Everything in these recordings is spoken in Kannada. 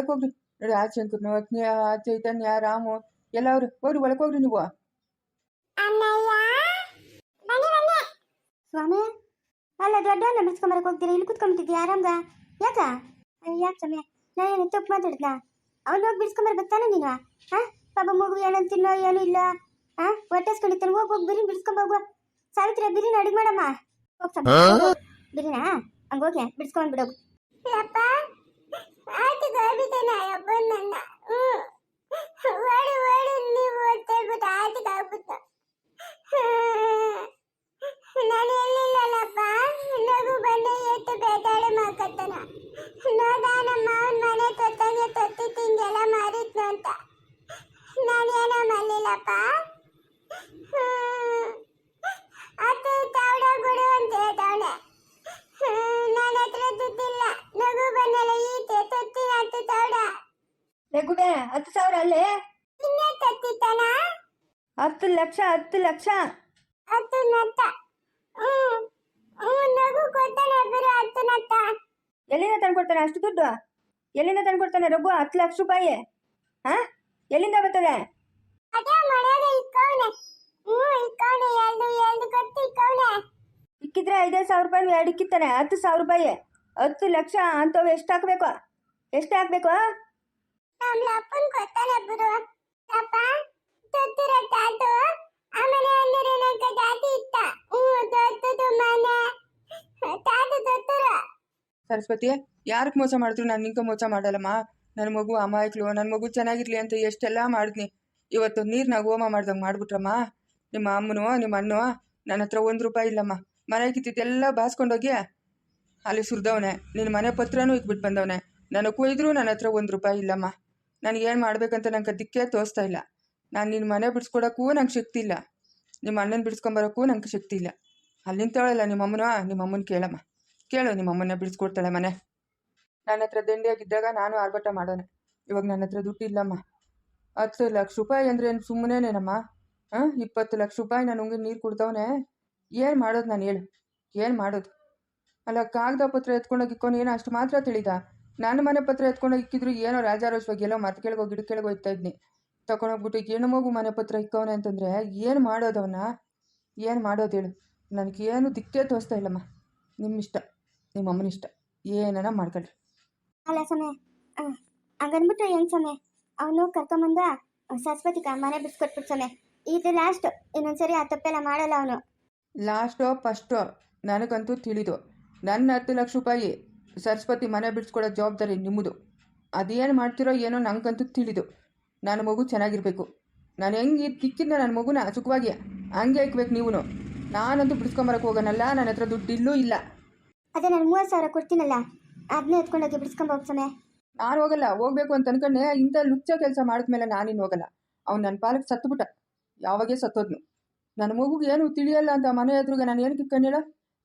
ಒಳಗೆ ಹೋಗ್ರಿ. ನೋಡಿ ಆ ಶಂಕರ್ನು ಅಜ್ಞೆಯ ಚೈತನ್ಯ ರಾಮು ಎಲ್ಲ ಅವ್ರು ಹೋಗ್ರಿ ಒಳಕೋಗ್ರಿ ನೀವು ಸ್ವಾಮಿ ಅಲ್ಲ ದೊಡ್ಡ ನಮಸ್ಕೊಂಬರಕ್ ಹೋಗ್ತೀರಾ. ಇಲ್ಲಿ ಕುತ್ಕೊಂಡ್ಬಿಟ್ಟಿದ್ಯಾ ಆರಾಮ್ಗ? ಯಾಕ? ಯಾಕೆ ಸ್ವಾಮಿ? ನಾನು ತಪ್ಪು ಮಾತಾಡಿದ್ನ? ಅವ್ನು ಹೋಗಿ ಬಿಡ್ಸ್ಕೊಂಬರ್ ಬರ್ತಾನೆ ನೀನು? ಹಾ? ಪಾಪ ಮಗು ಏನಂತ ತಿನ್ನೋ ಏನೂ ಇಲ್ಲ. ಹಾ? ಹೊಟ್ಟೆಸ್ಕೊಂಡಿರ್ತಾನೆ. ಹೋಗಿ ಹೋಗಿ ಬಿರಿನ್ ಬಿಡಿಸ್ಕೊಂಡ್ ಹೋಗುವ ಸಾವಿತ್ರಿ ಬಿರಿನ ಅಡಿಗೆ ಮಾಡಮ್ಮ. ಹೋಗ್ ಸ್ವಾಮಿ, ಹೋಗು. ಬಿರಿನಾ? ಹೋಗು ಹೋಗಿ ಬಿಡಿಸ್ಕೊಂಡ್ ಬಿಡೋಗು ಯಪ್ಪ ಆಯ್ತು ಗಾಬಿತೇನ ಯಪ್ಪ ನನ್ನ ಓಡು ಓಡು ನೀವು ಓದ್ತೇಳ್ಬಿಟ್ಟು ಆಯ್ತು ಆಗ್ಬಿಟ್ಟು ನಾನು ಎಲ್ಲಿಲ್ಲಲ್ಲಪ್ಪ ನಗು ಬಂದ ಎತ್ತು ಬೇತಾಳೆ ಮಾಕತ್ತನ ನೋದ ನಮ್ಮ ಮಾವನ್ ಮನೆ ತೊತ್ತಂಗೆ ತೊತ್ತಿ ತಿಂಗೆಲ್ಲ ಮಾರಿದ್ನು ಅಂತ ನಾನೇನೋ ಮಲ್ಲಿಲ್ಲಪ್ಪ ಅದು ತಾವಡ ಗುಡು ಅಂತ ಹೇಳ್ತಾವನೆ ನನ್ನ ಹತ್ರ ದುಡ್ಡಿಲ್ಲ ನಗು ಬಂದಲ್ಲ ಈತೆ ತೊತ್ತಿನ ಹತ್ತು ತಾವಡ ಲಗುಬೆ ಹತ್ತು ಸಾವಿರ ಅಲ್ಲೇ? ಹತ್ತು ಲಕ್ಷ ಹತ್ತು ಲಕ್ಷ. ಹತ್ತು ನಗು ಕೊಡ್ತಾನೆ ಎಲ್ಲಿಂದ ತಂದ್ಕೊಡ್ತಾನೆ ಅಷ್ಟು ದುಡ್ಡು? ಎಲ್ಲಿಂದ ತಂದ್ಕೊಡ್ತಾನೆ ರಘು? ಹತ್ತು ಲಕ್ಷ ರೂಪಾಯಿ. ಹಾ? ಎಲ್ಲಿಂದ ಬರ್ತದೆ? ಹ್ಞೂ ಇಕ್ಕಿದ್ರೆ ಐದೈದು ಸಾವಿರ ರೂಪಾಯಿ ಎರಡು ಇಕ್ಕಿತ್ತಾನೆ ಹತ್ತು ಸಾವಿರ ರೂಪಾಯಿ. ಹತ್ತು ಲಕ್ಷ ಅಂತವ್ ಎಷ್ಟು ಹಾಕ್ಬೇಕು? ಎಷ್ಟು ಹಾಕ್ಬೇಕು? ತೊತ್ತಿರ ತಾತು ಇತ್ತ. ಹ್ಞೂ ಮನೆ. ತಾತು ಸರಸ್ವತಿ ಯಾರಕ್ಕೆ ಮೋಸ ಮಾಡಿದ್ರು ನಾನು ನಿಂಗೆ ಮೋಸ ಮಾಡಲ್ಲಮ್ಮ. ನನ್ನ ಮಗು ಅಮಾಯಕಲು ನನ್ನ ಮಗು ಚೆನ್ನಾಗಿರ್ಲಿ ಅಂತ ಎಷ್ಟೆಲ್ಲ ಮಾಡಿದ್ನಿ. ಇವತ್ತು ನೀರ್ನಾಗ ಹೋಮ ಮಾಡ್ದಂಗೆ ಮಾಡ್ಬಿಟ್ರಮ್ಮ. ನಿಮ್ಮ ಅಮ್ಮನೋ, ನಿಮ್ಮ ಅಣ್ಣೋ, ನನ್ನ ಹತ್ರ ಒಂದು ರೂಪಾಯಿ ಇಲ್ಲಮ್ಮ. ಮನೆ ಕಿತ್ತಿದ್ದೆಲ್ಲ ಬಾಸ್ಕೊಂಡೋಗಿ ಅಲ್ಲಿ ಸುರಿದವನೆ. ನಿನ್ನ ಮನೆ ಪತ್ರನೂ ಇಟ್ಬಿಟ್ಟು ಬಂದವನೆ. ನನಗೆ ಕೊಯ್ದ್ರು ನನ್ನ ಹತ್ರ ಒಂದು ರೂಪಾಯಿ ಇಲ್ಲಮ್ಮ. ನನಗೇನು ಮಾಡಬೇಕಂತ ನಂಗೆ ದಿಕ್ಕೇ ತೋರಿಸ್ತಾ ಇಲ್ಲ. ನಾನು ನಿನ್ನ ಮನೆ ಬಿಡಿಸ್ಕೊಡೋಕ್ಕೂ ನಂಗೆ ಶಕ್ತಿ ಇಲ್ಲ. ನಿಮ್ಮ ಅಣ್ಣನ ಬಿಡಿಸ್ಕೊಂಬರೋಕ್ಕೂ ನಂಗೆ ಶಕ್ತಿ ಇಲ್ಲ. ಅಲ್ಲಿ ನಿಂತವಳಲ್ಲ ನಿಮ್ಮ ಅಮ್ಮನ ನಿಮ್ಮ ಅಮ್ಮನ ಕೇಳಮ್ಮ. ಕೇಳು ನಿಮ್ಮ ಅಮ್ಮನ್ನ ಬಿಡಿಸ್ಕೊಡ್ತಾಳೆ ಮನೆ. ನನ್ನ ಹತ್ರ ದಂಡಿಯಾಗಿದ್ದಾಗ ನಾನು ಆರ್ಭಟ ಮಾಡೋಣ ಇವಾಗ ನನ್ನ ಹತ್ರ ದುಡ್ಡು ಇಲ್ಲಮ್ಮ. ಹತ್ತು ಲಕ್ಷ ರೂಪಾಯಿ ಅಂದರೆ ಏನು ಸುಮ್ಮನೆನೇನಮ್ಮ ಹಾಂ ಇಪ್ಪತ್ತು ಲಕ್ಷ ರೂಪಾಯಿ ನಾನು ಹಂಗೆ ನೀರು ಕುಡ್ದವನೆ. ಏನು ಮಾಡೋದು ನಾನು ಹೇಳು? ಏನು ಮಾಡೋದು? ಅಲ್ಲ ಕಾಗದ ಪತ್ರ ಎತ್ಕೊಂಡೋಗಿಕ್ಕೊಂಡು ಏನೋ ಅಷ್ಟು ಮಾತ್ರ ತಿಳಿದ. ನನ್ನ ಮನೆ ಪತ್ರ ಎತ್ಕೊಂಡು ಇಕ್ಕಿದ್ರು ಏನೋ ರಾಜಾರೋಷವಾಗಿ ಎಲ್ಲೋ ಮರ ಕೆಳಗೋ ಗಿಡ ಕೆಳಗೆ ಹೋಗ್ತಾ ಇದ್ನಿ. ತಗೊಂಡೋಗ್ಬಿಟ್ಟು ಏನು ಮಗು ಮನೆ ಪತ್ರ ಇಕ್ಕವನೆ? ಅಂತಂದರೆ ಏನು ಮಾಡೋದವನ ಏನು ಮಾಡೋದು ಹೇಳು. ನನಗೇನು ದಿಕ್ಕೇ ತೋರಿಸ್ತಾ ಇಲ್ಲಮ್ಮ. ನಿಮ್ಮ ಇಷ್ಟ ನಿಮ್ಮ ಅಮ್ಮನ ಇಷ್ಟ ಏನಾರ ಮಾಡ್ಕೊಳ್ರಿ. ಅಲ್ಲ ಸಮಯ ಹಂಗನ್ಬಿಟ್ರೆ ಏನು ಸಮಯ ಅವನು ಕರ್ಕೊಂಬಂದ ಸರಸ್ವತಿಕ ಮನೆ ಬಿಡ್ಸ್ಕೊಟ್ಬಿಟ್ಟು ಸಮಯ ಇದು ಲಾಸ್ಟ್ ಇನ್ನೊಂದ್ಸರಿ ಆ ತಪ್ಪೆಲ್ಲ ಮಾಡಲ್ಲ ಅವನು. ಲಾಸ್ಟೋ ಫಸ್ಟೋ ನನಗಂತೂ ತಿಳಿದು ನನ್ನ ಹತ್ತು ಲಕ್ಷ ರೂಪಾಯಿ ಸರಸ್ವತಿ ಮನೆ ಬಿಡಿಸ್ಕೊಡೋ ಜವಾಬ್ದಾರಿ ನಿಮ್ಮದು. ಅದೇನು ಮಾಡ್ತಿರೋ ಏನೋ ನನಗಂತೂ ತಿಳಿದು. ನನ್ನ ಮಗು ಚೆನ್ನಾಗಿರಬೇಕು. ನಾನು ಹೆಂಗೆ ತಿಕ್ಕಿದ್ನ ನನ್ನ ಮಗುನ ಸುಖವಾಗಿ ಹಂಗೆ ಇಕ್ಬೇಕು ನೀವು ನಾನಂತೂ ಬಿಡಿಸ್ಕೊಂಬರಕ್ಕೆ ಹೋಗೋನಲ್ಲ ನನ್ನ ಹತ್ರ ದುಡ್ಡಿಲ್ಲೂ ಇಲ್ಲ. ಅದೇ ನಾನು ಮೂವತ್ತು ಸಾವಿರ ಕೊಡ್ತೀನಲ್ಲ ಅದನ್ನೇ ಎತ್ಕೊಂಡೋಗಿ ಬಿಡಿಸ್ಕೊಂಬೋಗ ಸಮಯ ನಾನು ಹೋಗಲ್ಲ ಹೋಗ್ಬೇಕು ಅಂತ ಅನ್ಕೊಂಡೆ ಇಂಥ ಲುಚ್ಚ ಕೆಲಸ ಮಾಡಿದ್ಮೇಲೆ ನಾನಿನ್ನು ಹೋಗಲ್ಲ. ಅವ್ನು ನನ್ನ ಪಾಲಕ್ಕೆ ಸತ್ತುಬಿಟ್ಟ. ಯಾವಾಗೇ ಸತ್ತೋದ್ನು. ನನ್ನ ಮಗುಗೆ ಏನು ತಿಳಿಯಲ್ಲ ಅಂತ ಮನೆ ಎದುರುಗೆ ನಾನು ಏನು ಇಕ್ಕಂಡೇಳ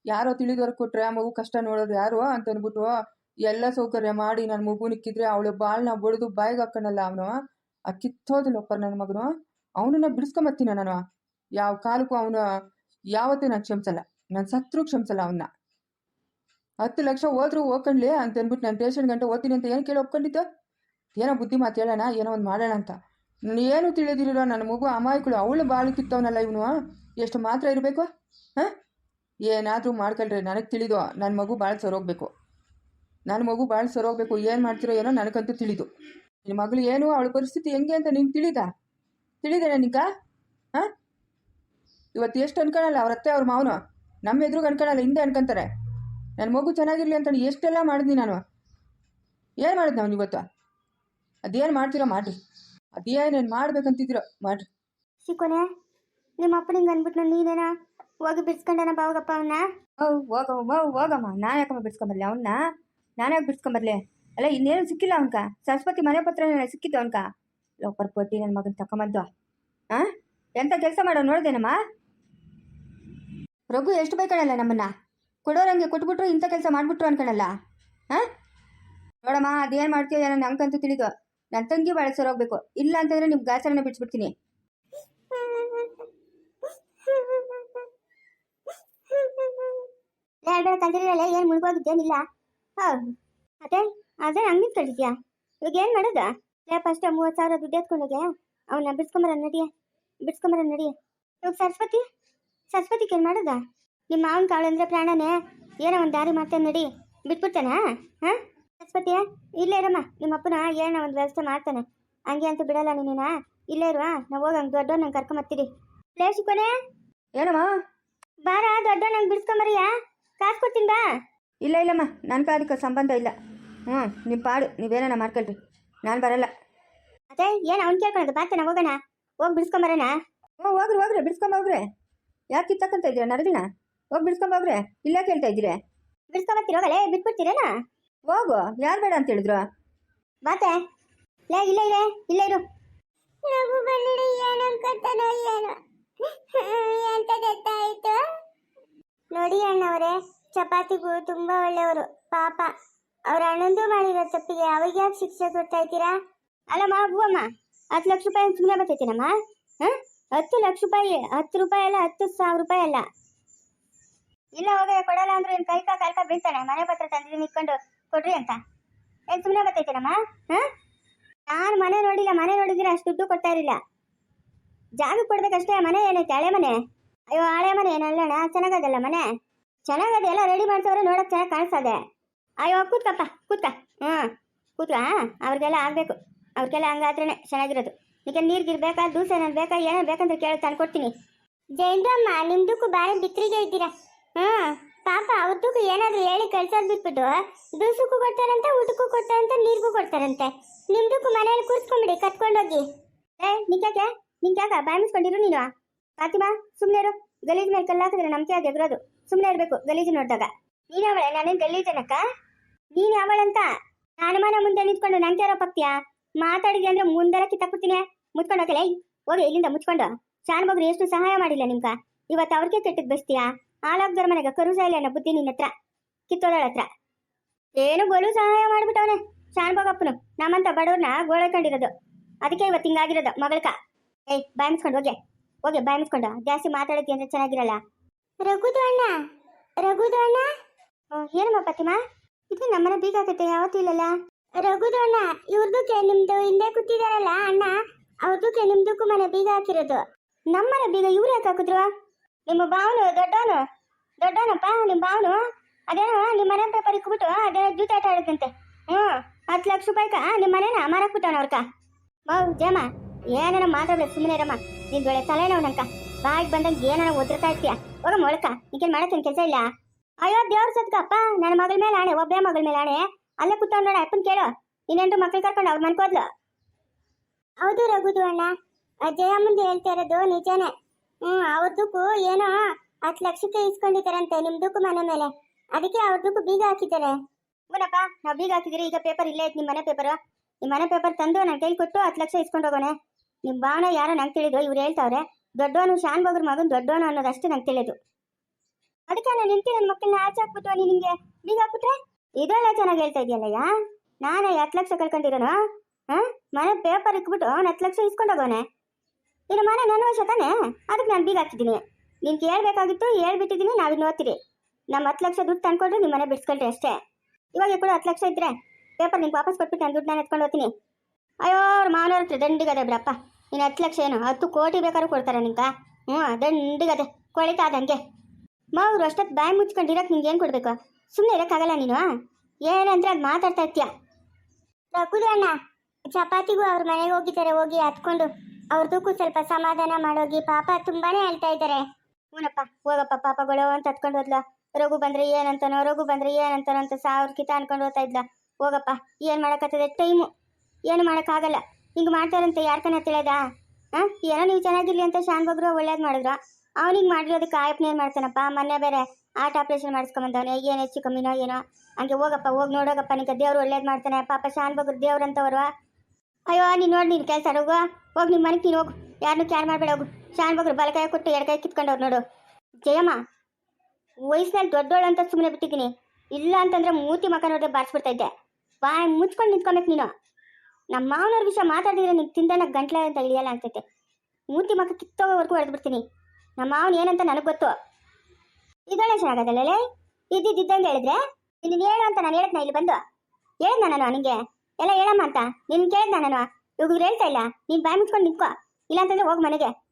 ಯಾರೋ ತಿಳಿದವರು ಕೊಟ್ರೆ ಆ ಮಗು ಕಷ್ಟ ನೋಡೋರು ಯಾರು ಅಂತ ಅಂದ್ಬಿಟ್ಟು, ಎಲ್ಲ ಸೌಕರ್ಯ ಮಾಡಿ ನನ್ನ ಮಗು ನಿಕ್ಕಿದ್ರೆ ಅವಳು ಬಾಳನ್ನ ಬಡಿದು ಬಾಯಿಗೆ ಹಾಕೊಂಡಲ್ಲ ಅವನು? ಆ ಕಿತ್ತೋದಿಲ್ಲಪ್ಪ ನನ್ನ ಮಗನು. ಅವನನ್ನ ಬಿಡಿಸ್ಕೊಂಬತ್ತೀನ ನಾನು. ಯಾವ ಕಾಲಕ್ಕೂ ಅವನು ಯಾವತ್ತೂ ನಾನು ಕ್ಷಮಿಸಲ್ಲ. ನಾನು ಸತ್ರು ಕ್ಷಮಿಸಲ್ಲ ಅವನ್ನ ಹತ್ತು ಲಕ್ಷ ಹೋದ್ರು ಹೋಗ್ಕೊಂಡ್ಲಿ ಅಂತ ಅಂದ್ಬಿಟ್ಟು ನಾನು ಟೇಷನ್ ಗಂಟೆ ಓದ್ತೀನಿ ಅಂತ ಏನು ಕೇಳಿ ಒಪ್ಕೊಂಡಿದ್ದ? ಏನೋ ಬುದ್ಧಿ ಮಾತು ಹೇಳೋಣ, ಏನೋ ಒಂದು ಮಾಡೋಣ ಅಂತ. ನಾನು ಏನು ತಿಳಿದಿರೋ ನನ್ನ ಮಗು ಅಮಾಯಕಳು, ಅವಳು ಬಾಳು ಕಿತ್ತವನಲ್ಲ ಇವನು? ಎಷ್ಟು ಮಾತ್ರ ಇರಬೇಕು? ಹಾಂ? ಏನಾದರೂ ಮಾಡ್ಕೊಳ್ರಿ. ನನಗೆ ತಿಳಿದು ನನ್ನ ಮಗು ಭಾಳ ಸರೋಗ್ಬೇಕು. ನನ್ನ ಮಗು ಭಾಳ ಸರೋಗ್ಬೇಕು. ಏನು ಮಾಡ್ತಿರೋ ಏನೋ ನನಗಂತೂ ತಿಳಿದು. ನಿಮ್ಮ ಮಗಳು ಏನು, ಅವಳ ಪರಿಸ್ಥಿತಿ ಹೆಂಗೆ ಅಂತ ನಿಂಗೆ ತಿಳಿದ? ತಿಳಿದೆ ನನಗ ಹಾಂ? ಇವತ್ತು ಎಷ್ಟು ಅನ್ಕೊಳಲ್ಲ ಅವ್ರ ಅತ್ತೆ, ಅವ್ರ ಮಾವನು. ನಮ್ಮ ಎದುರು ಅನ್ಕೊಳಲ್ಲ, ಹಿಂದೆ ಅನ್ಕೊಂತಾರೆ. ನನ್ನ ಮಗು ಚೆನ್ನಾಗಿರಲಿ ಅಂತ ಎಷ್ಟೆಲ್ಲ ಮಾಡಿದ್ನಿ ನಾನು? ಏನು ಮಾಡಿದ್ ನಾವು ಇವತ್ತು? ಅದೇನು ಮಾಡ್ತೀರೋ ಮಾಡ್ರಿ. ಅದೇನೇನು ಮಾಡ್ಬೇಕಂತಿದ್ದೀರೋ ಮಾಡ್ರಿ. ಚಿಕ್ಕೋನೆ ನಿಮ್ಮ ಅಪ್ಪನಿಂಗೆ ಅಂದ್ಬಿಟ್ಟು ನೀನೇನ? ಹೋಗಿ ಬಿಡ್ಸ್ಕೊಂಡನ ಹೋಗಪ್ಪ ಅವನ್ನ ಓ ಹೋಗಮ್ಮ. ನಾನು ಯಾಕಮ್ಮ ಬಿಡ್ಸ್ಕೊಂಬರ್ಲಿ? ಅವನ್ನ ನಾನು ಯಾಕೆ ಬಿಡ್ಸ್ಕೊಂಬರ್ಲಿ? ಅಲ್ಲ, ಇನ್ನೇನು ಸಿಕ್ಕಿಲ್ಲ ಅವನ್ಕ? ಸರಸ್ವತಿ ಮನೆ ಪತ್ರ ಸಿಕ್ಕಿತ್ತು ಅವನ್ಕ? ಲೋಪರ್ ಪಟ್ಟಿ ನನ್ನ ಮಗನ ತಕೊಂಬಂದು ಹಾಂ ಎಂಥ ಕೆಲಸ ಮಾಡೋ ನೋಡ್ದೇನಮ್ಮ? ರಘು, ಎಷ್ಟು ಬೈಕಣಲ್ಲ ನಮ್ಮನ್ನ? ಕೊಡೋರಂಗೆ ಕೊಟ್ಬಿಟ್ರು ಇಂಥ ಕೆಲಸ ಮಾಡಿಬಿಟ್ರು ಅನ್ಕಣಲ್ಲ? ಹಾಂ ನೋಡಮ್ಮ, ಅದೇನು ಮಾಡ್ತೀಯೋ ಏನೋ ನಂಗಂತೂ ತಿಳಿದು. ನನ್ನ ತಂಗಿ ಬಳಸೋರು ಹೋಗ್ಬೇಕು. ಇಲ್ಲ ಅಂತಂದ್ರೆ ನಿಮ್ಮ ಗಾಸರನ್ನ ಬಿಡಿಸ್ಬಿಡ್ತೀನಿ. ಎರಡು ಕಲ್ತಿರಲ್ಲ ಏನು ಮುಳುಗೋಗಿದ್ದೇನಿಲ್ಲ. ಹೌದು. ಅದೇ ಅದೇ ಹಂಗೆ ಕಳಿದ್ಯಾ ಇವಾಗ ಏನು ಮಾಡೋದ? ಲೇ ಫಸ್ಟ್ ಮೂವತ್ತು ಸಾವಿರ ದುಡ್ಡು ಎತ್ಕೊಂಡೋಗೆ ಅವನ್ನ ಬಿಡ್ಸ್ಕೊಂಬರ ನಡಿಯ ಬಿಡ್ಸ್ಕೊಂಬರ ನಡಿಯ ಇವಾಗ ಸರಸ್ವತಿ ಸರಸ್ವತಿಗೆ ಏನು ಮಾಡೋದ? ನಿಮ್ಮ ಮಾವನ ಅಂದರೆ ಪ್ರಾಣನೇ. ಏನೋ ಒಂದು ದಾರಿ ಮಾಡ್ತಾನೆ ನಡಿ. ಬಿಟ್ಬಿಡ್ತಾನಾ? ಹಾಂ? ಸರಸ್ವತಿ ಇಲ್ಲೇ ಇರಮ್ಮ. ನಿಮ್ಮ ಅಪ್ಪನ ಏನೋ ಒಂದು ವ್ಯವಸ್ಥೆ ಮಾಡ್ತಾನೆ. ಹಂಗೆ ಅಂತ ಬಿಡಲ್ಲ ನೀನೇನಾ? ಇಲ್ಲೇ ಇರುವ. ನಾವು ಹೋಗಂಗೆ ದೊಡ್ಡ ನಂಗೆ ಕರ್ಕೊಂಬತ್ತೀರಿ ಲೇ ಶಿಕೋನೆ. ಏನಮ್ಮ? ಬಾರ ದೊಡ್ಡ ನಂಗೆ ಬಿಡ್ಸ್ಕೊಂಬರಿಯ? ಕಾಸು ಕೊಡ್ತೀನಿ ಬಾ. ಇಲ್ಲ ಇಲ್ಲಮ್ಮ ನನ್ನ ಅದಕ್ಕೆ ಸಂಬಂಧ ಇಲ್ಲ. ಹ್ಞೂ ನಿಮ್ಮ ಪಾಡು ನೀವೇನ ಮಾಡ್ಕೊಳ್ರಿ. ನಾನು ಬರಲ್ಲ. ಅದೇ ಏನು ಅವ್ನು ಕೇಳ್ಕೊಳೋದು? ಬಾತನ ಹೋಗೋಣ. ಹೋಗಿ ಬಿಡ್ಸ್ಕೊಂಬರೋಣ ಹ್ಞೂ ಹೋಗ್ರಿ ಹೋಗ್ರಿ ಬಿಡ್ಸ್ಕೊಂಡ್ ಹೋಗ್ರಿ. ಯಾಕೆ ಕಿತ್ತಕ್ಕಂತ ಇದ್ದೀರಾ ನರದಿನ ಹೋಗಿ ಬಿಡ್ಸ್ಕೊಂಡ್ ಹೋಗ್ರಿ. ಇಲ್ಲ ಕೇಳ್ತಾ ಇದ್ದೀರಿ. ಬಿಡ್ಸ್ಕೊಂಬತ್ತೀರಿ ಹೋಗಲೇ ಬಿಟ್ಬಿಡ್ತೀರೇನ? ಹೋಗು ಯಾರು ಬೇಡ ಅಂತ ಹೇಳಿದ್ರು? ಬಾತೆ ಲೇ ಇಲ್ಲ ಇದೆ ಇಲ್ಲ ಇರು. ನಗು ಬಂದಿಡಿ ಏನು ನೋಡಿ ಅಣ್ಣವರೇ ಚಪಾತಿಗೂ ತುಂಬಾ ಒಳ್ಳೆಯವರು, ಪಾಪ. ಅವ್ರ ಅಣ್ಣಂದು ಮಾಡಿರೋ ತಪ್ಪಿಗೆ ಅವಾಗ ಯಾಕೆ ಶಿಕ್ಷೆ ಕೊಡ್ತಾ ಇದ್ದೀರಾ? ಅಲ್ಲಮ್ಮ ಹೂವಮ್ಮ ಹತ್ತು ಲಕ್ಷ ರೂಪಾಯಿ ಸುಮ್ಮನೆ ಬರ್ತೈತೇನಮ್ಮ ಹಾಂ? ಹತ್ತು ಲಕ್ಷ ರೂಪಾಯಿ, ಹತ್ತು ರೂಪಾಯಿ ಅಲ್ಲ, ಹತ್ತು ಸಾವಿರ ರೂಪಾಯಿ ಅಲ್ಲ. ಇಲ್ಲ ಹೋಗಿ ಕೊಡಲ್ಲ ಅಂದ್ರೆ ಏನು ಕೈಕ ಕಾಲ್ಕ ಬೀಳ್ತಾನೆ, ಮನೆ ಪತ್ರ ತಂದ್ರೆ ನಿಕ್ಕೊಂಡು ಕೊಡ್ರಿ ಅಂತ. ಏನ್ ಸುಮ್ಮನೆ ಬರ್ತೈತೇನಮ್ಮ ಹಾಂ? ನಾನು ಮನೆ ನೋಡಿಲ್ಲ, ಮನೆ ನೋಡಿದ್ರೆ ಅಷ್ಟು ದುಡ್ಡು ಕೊಡ್ತಾ ಇರಲಿಲ್ಲ. ಜಾಗ ಕೊಡ್ಬೇಕಷ್ಟೇ, ಮನೆ ಏನೈತೆ, ಹಳೆ ಮನೆ? ಅಯ್ಯೋ ಹಳೆ ಮನೆ ಏನಲ್ಲಣ್ಣ ಚೆನ್ನಾಗದಲ್ಲ ಮನೆ? ಚೆನ್ನಾಗದೆ ಎಲ್ಲ ರೆಡಿ ಮಾಡ್ತವ್ರೆ ನೋಡಕ್ ಚೆನ್ನಾಗಿ ಕಾಣಿಸ್ತದೆ. ಅಯ್ಯೋ ಕೂತ್ಕಪ್ಪ ಕೂತ್ಕ. ಹ್ಞೂ ಕೂತ್ಕ? ಅವ್ರಿಗೆಲ್ಲ ಆಗಬೇಕು. ಅವ್ರಿಗೆಲ್ಲ ಹಂಗಾದ್ರೆ ಚೆನ್ನಾಗಿರೋದು. ಈಗ ನೀರ್ಗಿರ್ ಬೇಕಾ ದೂಸ ಏನಾರು ಬೇಕಾ ಏನೋ ಬೇಕಂತ ಕೇಳಿ ತಂದ್ಕೊಡ್ತೀನಿ. ಜೈನ್ರಮ್ಮ ನಿಮ್ದಕ್ಕೂ ಬಾಳೆ ಬಿತ್ರಿಗೆ ಇದ್ದೀರಾ? ಹ್ಮ್ ಪಾಪ ಅವ್ರದಕ್ಕೂ ಏನಾದ್ರು ಹೇಳಿ ಕಳ್ಸೋದ್ ಬಿಟ್ಬಿಟ್ಟು ದೂಸಕ್ಕೂ ಕೊಡ್ತಾರಂತೆ ಊಟಕ್ಕೂ ಕೊಡ್ತಾರಂತೆ ನೀರ್ಗೂ ಕೊಡ್ತಾರಂತೆ. ನಿಮ್ದಕ್ಕೂ ಮನೇಲಿ ಕೂರ್ಸ್ಕೊಂಬಿಡಿ ಕತ್ಕೊಂಡೋಗಿ ಏ ನಿಂಕ್ಯಾಕೆ ನಿಂಕ್ಯಾಕ ಬಾಯ್ ಮುಸ್ಕೊಂಡಿರು ನೀನು? ಫಾತಿಮಾ ಸುಮ್ಮನೆ ಇರು. ಗಲೀಜ್ ಮೇಲೆ ಕಲ್ಲಾಕಿದ್ರೆ ನಮ್ಕೆ ಅದು ಎದುರೋದು. ಸುಮ್ಮನೆ ಇರಬೇಕು ಗಲೀಜು ನೋಡಿದಾಗ. ನೀನು ಅವಳೆ? ನಾನೇನು ಗಲೀಜನಕ್ಕ ನೀನು ಯಾವಳಂತ? ನಾನು ಮನೆ ಮುಂದೆ ನಿಂತ್ಕೊಂಡು ನಂಗೆ ಯಾರೋ ಪಕ್ತಿಯಾ? ಮಾತಾಡಿದ್ದೆ ಅಂದ್ರೆ ಮುಂದೆಲ್ಲ ಕಿತ್ತಾಕ್ಬಿಡ್ತೀನಿ. ಮುಚ್ಕೊಂಡು ಹೋಗಲೇ ಹೋಗಿ ಇಲ್ಲಿಂದ ಮುಚ್ಕೊಂಡು. ಶಾನ್ ಎಷ್ಟು ಸಹಾಯ ಮಾಡಿಲ್ಲ ನಿಮ್ಗ? ಇವತ್ತು ಅವ್ರಿಗೆ ಕೆಟ್ಟದ್ ಬಸ್ತೀಯಾ? ಹಾಲಾಗ್ದವ್ರ ಮನೆಗೆ ಕರು ಇಲ್ಲ ಅನ್ನೋ ಬುದ್ಧಿ ನಿನ್ನ ಹತ್ರ ಕಿತ್ತೋದಳ ಹತ್ರ. ಏನು ಗೋಲು ಸಹಾಯ ಮಾಡ್ಬಿಟ್ಟವನೆ? ಶಾನ್ ಬಗಪ್ಪನು ನಮ್ಮಂತ ಬಡವ್ರನ್ನ ಗೋಳಕಂಡಿರೋದು ಅದಕ್ಕೆ ಇವತ್ತು ಹಿಂಗಾಗಿರೋದು ಮಗಳಕ ಏಯ್, ಬಾಯ್ ಮುಚ್ಕೊಂಡು ಹೋಗೆ ಹೋಗೆ ಬಾಯ್ ಮುಚ್ಕೊಂಡು ಜಾಸ್ತಿ ಮಾತಾಡಕ್ಕೆ ಅಂದ್ರೆ ಚೆನ್ನಾಗಿರಲ್ಲ. ರಘುದು ಅಣ್ಣ ರಘುದು ಅಣ್ಣ? ಏನಮ್ಮ ಫಾತಿಮಾ ಇದು ನಮ್ಮನೆ ಬೀಗ ಆಗತ್ತೆ ಯಾವತ್ತೂ ಇಲ್ಲಲ್ಲ? ರಘುದು ಅಣ್ಣ ಇವ್ರದಕ್ಕೆ ನಿಮ್ದು ಹಿಂದೆ ಕೂತಿದಾರಲ್ಲ ಅಣ್ಣ ಅವ್ರದಕ್ಕೆ ನಿಮ್ದಕ್ಕೂ ಮನೆ ಬೀಗ ಹಾಕಿರೋದು. ನಮ್ಮನೆ ಬೀಗ ಇವ್ರು ಯಾಕೆ ಹಾಕಿದ್ರು? ನಿಮ್ಮ ಬಾವನು ದೊಡ್ಡವನು? ದೊಡ್ಡವನಪ್ಪ ನಿಮ್ಮ ಬಾವನು ಅದೇನೋ ನಿಮ್ಮ ಮನೆ ಪೇಪರ್ ಇಕ್ಬಿಟ್ಟು ಅದೇನೋ ಜೂತಾಟ ಆಡುತ್ತಂತೆ ಹ್ಞೂ ಹತ್ತು ಲಕ್ಷ ರೂಪಾಯಿಕ ನಿಮ್ಮ ಮನೇನ ಮಾರಾಕ್ಬಿಟ್ಟವನ ಅವ್ರಕ. ಬಾವು ಜಯಮ್ಮ ಏನೇನೋ ಮಾತಾಡ್ಬೇಕು ಸುಮ್ಮನೆ ಇರಮ್ಮ. ನಿನ್ ಒಳ್ಳೆ ತಲೆನವನಂಕ ಬಾಯಿಗೆ ಬಂದಂಗೆ ಏನಾರ ಒದ್ರತಾ ಇರ್ತೀಯ? ಹೋಗ ಮೊಳಕ. ಈಗೇನು ಮಾಡಕ್ಕೆ ಕೆಲಸ ಇಲ್ಲ? ಅಯ್ಯೋ, ದೇವ್ರ ಸತ್ಕಪ್ಪ. ನನ್ನ ಮಗಳ ಮೇಲೆ ಆಣೆ ಒಬ್ಬೇ ಮಗಳ ಮೇಲೆ ಆಣೆ. ಅಲ್ಲೇ ಕೂತ್ಕೊಂಡು ಅಪ್ಪನ್ ಕೇಳು. ಇನ್ನೆಂಟು ಮಕ್ಳು ಕರ್ಕೊಂಡು ಅವ್ರು ಮನ್ಕೋದ್ಲು ಹೌದು ರಘುದು ಅಣ್ಣ. ಅಜಯ ಮುಂದೆ ಹೇಳ್ತಾ ಇರೋದು ನಿಜನೇ. ಹ್ಮ್ ಅವ್ರದಕ್ಕೂ ಏನೋ ಹತ್ತು ಲಕ್ಷಕ್ಕೆ ಇಸ್ಕೊಂಡಿದ್ದಾರಂತೆ ನಿಮ್ದಕ್ಕೂ ಮನೆ ಮೇಲೆ. ಅದಕ್ಕೆ ಅವ್ರದಕ್ಕೂ ಬೀಗ ಹಾಕಿದ್ದಾರೆ. ಹೂನಪ್ಪ ನಾವು ಬೀಗ ಹಾಕಿದಿರಿ. ಈಗ ಪೇಪರ್ ಇಲ್ಲೇ ಐತೆ ನಿಮ್ಮ ಮನೆ ಪೇಪರ್. ನಿಮ್ಮ ಮನೆ ಪೇಪರ್ ತಂದು ನನ್ನ ಕೈಲಿ ಕೊಟ್ಟು ಹತ್ತು ಲಕ್ಷ ಇಸ್ಕೊಂಡು ಹೋಗೋಣ. ನಿಮ್ಮ ಬಾಣ ಯಾರೋ ನಂಗೆ ತಿಳಿದು ಇವ್ರು ಹೇಳ್ತಾವ್ರೆ, ದೊಡ್ಡವನು ಶಾನ್ ಬಗ್ರ ಮಗನ್ ದೊಡ್ಡವನು ಅನ್ನೋದಷ್ಟು ನಂಗೆ ತಿಳಿದು. ಅದಕ್ಕೆ ನಾನು ನಿಂತಿ ನನ್ನ ಮಕ್ಕಳನ್ನ ಆಚೆ ಹಾಕ್ಬಿಟ್ಟು ನೀನು ನಿಂಗೆ ಬೀಗ ಹಾಕ್ಬಿಟ್ರೆ? ಇದೆಲ್ಲ ಚೆನ್ನಾಗಿ ಹೇಳ್ತಾ ಇದೆಯಲ್ಲಯ್ಯ? ನಾನೇ ಹತ್ತು ಲಕ್ಷ ಕಳ್ಕೊಂಡಿರೋನು? ಹಾಂ? ಮನೆ ಪೇಪರ್ ಇಕ್ಬಿಟ್ಟು ಅವ್ನು ಹತ್ತು ಲಕ್ಷ ಇಸ್ಕೊಂಡು ಹೋಗೋನೆ ಇನ್ನು ಮನೆ ನನ್ನ ವರ್ಷ ತಾನೆ? ಅದಕ್ಕೆ ನಾನು ಬೀಗ ಹಾಕಿದ್ದೀನಿ ನೀನು ಕೇಳ್ಬೇಕಾಗಿತ್ತು ಹೇಳ್ಬಿಟ್ಟಿದ್ದೀನಿ ನಾವಿನ್ನು ಓದ್ತೀರಿ ನಮ್ಮ ಹತ್ತು ಲಕ್ಷ ದುಡ್ಡು ತಂದ್ಕೊಂಡ್ರೆ ನಿಮ್ಮ ಮನೆ ಬಿಡ್ಸ್ಕೊಳ್ರಿ ಅಷ್ಟೇ. ಇವಾಗ ಕೂಡ ಹತ್ತು ಲಕ್ಷ ಇದ್ರೆ ಪೇಪರ್ ನಿಂಗೆ ವಾಪಸ್ ಕೊಟ್ಬಿಟ್ಟು ನಾನು ದುಡ್ಡು ನಾನು ಎತ್ಕೊಂಡು ಹೋಗ್ತೀನಿ. ಅಯ್ಯೋ, ಅವ್ರ ಮಾವನವ್ರ ಹತ್ರ ದಂಡಿಗದೆ ಬಿಡಪ್ಪ. ನೀನು ಹತ್ತು ಲಕ್ಷ ಏನು? ಹತ್ತು ಕೋಟಿ ಬೇಕಾದ್ರೂ ಕೊಡ್ತಾರೆ ನಿಂಕ ಹ್ಞೂ ದಂಡಿಗದೆ ಕೊಳಿತಾ ಅದಂಗೆ ಮಾವ್ರು ಅಷ್ಟೊತ್ತು ಬಾಯಿ ಮುಚ್ಕೊಂಡಿರಕ್ಕೆ ನಿಂಗೆ ಏನು ಕೊಡಬೇಕು? ಸುಮ್ಮನೆ ಇರೋಕ್ಕಾಗಲ್ಲ ನೀನು ಏನಂದ್ರೆ ಅದು ಮಾತಾಡ್ತಾ ಇರ್ತೀಯ? ರಘುದು ಅಣ್ಣ, ಚಪಾತಿಗೂ ಅವ್ರ ಮನೆಗೆ ಹೋಗಿದ್ದಾರೆ, ಹೋಗಿ ಹತ್ಕೊಂಡು. ಅವ್ರದಕ್ಕೂ ಸ್ವಲ್ಪ ಸಮಾಧಾನ ಮಾಡೋಗಿ, ಪಾಪ ತುಂಬಾನೇ ಹೇಳ್ತಾ ಇದ್ದಾರೆ ಹ್ಞೂನಪ್ಪ ಹೋಗಪ್ಪ ಪಾಪಗಳು ಅಂತ ಹತ್ಕೊಂಡು ಹೋದ್ಲ. ರಘು ಬಂದ್ರೆ ಏನಂತಾನೋ, ರಘು ಬಂದ್ರೆ ಏನಂತಾನೋ ಅಂತ ಸಾವಿರ ಕಿತ ಅನ್ಕೊಂಡು ಹೋಗ್ತಾ ಇದ್ಲ. ಹೋಗಪ್ಪ, ಏನು ಮಾಡೋಕ್ಕತ್ತದೆ ಟೈಮು. ಏನು ಮಾಡೋಕ್ಕಾಗಲ್ಲ ಹಿಂಗೆ ಮಾಡ್ತಾರಂತೆ ಯಾರ್ಕನ ತಿಳಿಯೋದಾ ಹಾಂ ಏನೋ ನೀವು ಚೆನ್ನಾಗಿರ್ಲಿ ಅಂತ ಶಾನ್ ಬಗ್ರು ಒಳ್ಳೇದು ಮಾಡಿದ್ರು. ಅವ್ನಿಗೆ ಮಾಡಿರೋದಕ್ಕೆ ಆಯಪ್ಪನ ಏನು ಮಾಡ್ತಾನಪ್ಪ? ಮೊನ್ನೆ ಬೇರೆ ಆರ್ಟ್ ಆಪ್ರೇಷನ್ ಮಾಡಿಸ್ಕೊಂಬಂದವನು. ಏನು ಹೆಚ್ಚು ಕಮ್ಮಿನೋ ಏನೋ? ಹಂಗೆ ಹೋಗಪ್ಪ, ಹೋಗಿ ನೋಡೋಗಪ್ಪ. ನಿಂಗೆ ದೇವ್ರು ಒಳ್ಳೇದು ಮಾಡ್ತಾನೆ. ಪಾಪ ಶಾನ್ ಬಗ್ರು ದೇವ್ರಂತವ್ರು. ಅಯ್ಯೋ, ನೀನು ನೋಡಿ ನೀನು ಕೆಲಸ. ಹೋಗು. ಹೋಗಿ ನಿಮ್ಮ ಮನೆಗೆ ನೀನು ಹೋಗು. ಯಾರನ್ನೂ ಕ್ಯಾರ್ ಮಾಡಬೇಡ. ಹೋಗು. ಶಾನ್ ಬಗ್ರು ಬಲಕೈ ಕೊಟ್ಟು ಎಡಕಾಯಿ ಕಿತ್ಕೊಂಡವ್ರು ನೋಡು. ಜಯಮ್ಮ, ವಯಸ್ಸಿನಲ್ಲಿ ದೊಡ್ಡೋಳು ಅಂತ ಸುಮ್ಮನೆ ಬಿಟ್ಟಿದ್ದೀನಿ. ಇಲ್ಲ ಅಂತಂದ್ರೆ ಮೂತಿ ಮಕ ನೋಡಿದ್ರೆ ಬಾರಿಸ್ಬಿಡ್ತಾ ಇದ್ದೆ. ಬಾಯ್ ಮುಚ್ಕೊಂಡು ನಿಂತ್ಕೊಬೇಕು ನೀನು. ನಮ್ಮ ಮಾವನವ್ರ ವಿಷಯ ಮಾತಾಡಿದ್ರೆ ನಿಂಗೆ ತಿಂದನ ಗಂಟ್ಲ ಅಂತ ಇಳಿಯಲ್ಲ ಅನ್ಸುತ್ತೆ. ಮೂತಿ ಮಕ ಕಿತ್ತೋಗೋವರೆಗೂ ಹೊಡೆದು ಬಿಡ್ತೀನಿ ನಮ್ಮ ಮಾವನ್ ಏನಂತ ನನಗೆ ಗೊತ್ತು? ಇದೊಳ್ಳೆ ಚೆನ್ನಾಗದಲ್ಲೇ ಇದ್ದಿದ್ದಂಗೆ ಹೇಳಿದ್ರೆ? ನಿನ್ನ ಹೇಳು ಅಂತ ನಾನು ಹೇಳದ್ನ ಇಲ್ಲಿ ಬಂದು? ಹೇಳ್ದ ನಾನು ನಿಂಗೆ? ಎಲ್ಲ ಹೇಳಮ್ಮ ಅಂತ? ನಿನ್ ಕೇಳ್ದ ನಾನು? ಇವ್ರು ಹೇಳ್ತಾ ಇಲ್ಲ. ನೀನ್ ಬಾಯ್ ಮುಚ್ಕೊಂಡು ನಿಂತ್ಕೋ. ಇಲ್ಲ ಅಂತಂದ್ರೆ ಹೋಗ್ ಮನೆಗೆ.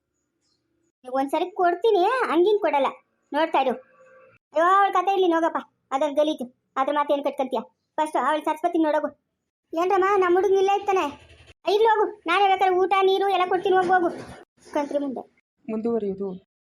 ಒಂದ್ಸರಿ ಕೊಡ್ತೀನಿ ಹಂಗಿಂಗ್ ಕೊಡಲ್ಲ. ನೋಡ್ತಾ ಇರು. ಅಯ್ಯೋ, ಅವಳ ಕತೆ ಇಲ್ಲಿ ನೋಗಪ್ಪ ಅದ್ರ ಗಲೀಜು. ಅದ್ರ ಮಾತೇನು ಕಟ್ಕಂತೀಯ? ಫಸ್ಟ್ ಅವಳು ಸರಸ್ವತಿ ನೋಡೋಗು. ಏನ್ರಮ್ಮ ನಮ್ಮ ಹುಡುಗ ಇಲ್ಲೇ ಇರ್ತಾನೆ. ಇಲ್ಲಿ ಹೋಗು. ನಾನು ಬೇಕಾದ್ರೆ ಊಟ, ನೀರು ಎಲ್ಲ ಕೊಡ್ತೀನಿ, ಹೋಗು ಹೋಗು. ಕಂತ್ರಿ ಮುಂದೆ. ಮುಂದುವರಿಯುವುದು.